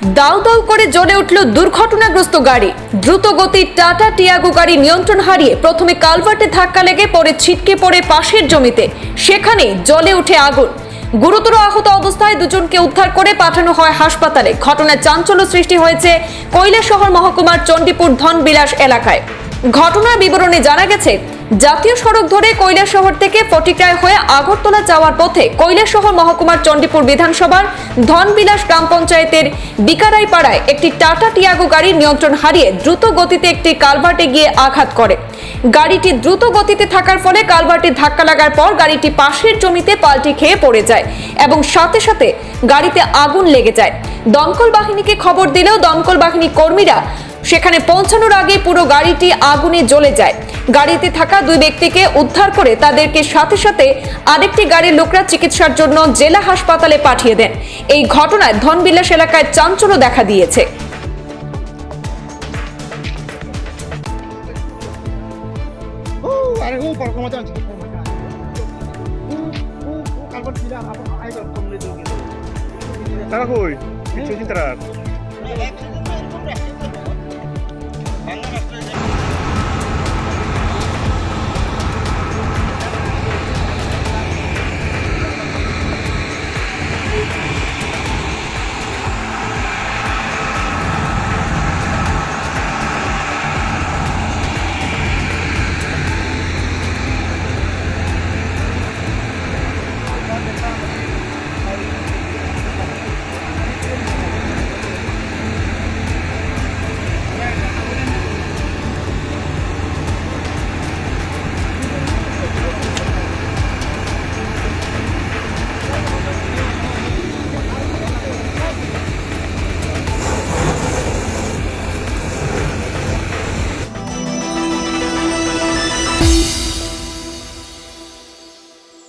দাউ দাউ করে জ্বলে উঠল দুর্ঘটনাগ্রস্ত গাড়ি। দ্রুত গতির টাটা টিয়াগো গাড়ি নিয়ন্ত্রণ হারিয়ে প্রথমে কালভার্টে ধাক্কা লেগে পরে ছিটকে পড়ে পাশের জমিতে। সেখানে জ্বলে উঠে আগুন। গুরুতর আহত অবস্থায় দুজনকে উদ্ধার করে পাঠানো হয় হাসপাতালে। ঘটনায় চাঞ্চল্য সৃষ্টি হয়েছে কৈলাসহর মহকুমার চণ্ডীপুর ধনবিলাস এলাকায়। ঘটনার বিবরণে জানা গেছে জাতীয় সড়ক ধরে কৈলাসহর থেকে ফটিকরায় হয়ে আগরতলা যাওয়ার পথে কৈলাসহর মহকুমার চণ্ডীপুর বিধানসভার ধনবিলাস গ্রাম পঞ্চায়েতের বিকারাই পাড়ায় একটি টাটা টিয়াগো গাড়ির নিয়ন্ত্রণ হারিয়ে দ্রুত গতিতে একটি কালভার্টে গিয়ে আঘাত করে। গাড়িটি দ্রুত গতিতে থাকার ফলে কালভার্টে ধাক্কা লাগার পর গাড়িটি পাশের জমিতে পাল্টি খেয়ে পড়ে যায় এবং সাথে সাথে গাড়িতে আগুন লেগে যায়। দমকল বাহিনীকে খবর দিলেও দমকল বাহিনী কর্মীরা সেখানে পৌঁছানোর আগে পুরো গাড়িটি আগুনে জ্বলে যায়। গাড়িতে থাকা দুই ব্যক্তিকে উদ্ধার করে তাদেরকে সাথে সাথে আরেকটি গাড়ির লোকরা চিকিৎসার জন্য জেলা হাসপাতালে পাঠিয়ে দেন। এই ঘটনায় ধনবিলাস এলাকায় চাঞ্চল্য দেখা দিয়েছে। তারা কই? কিছু চিন্তা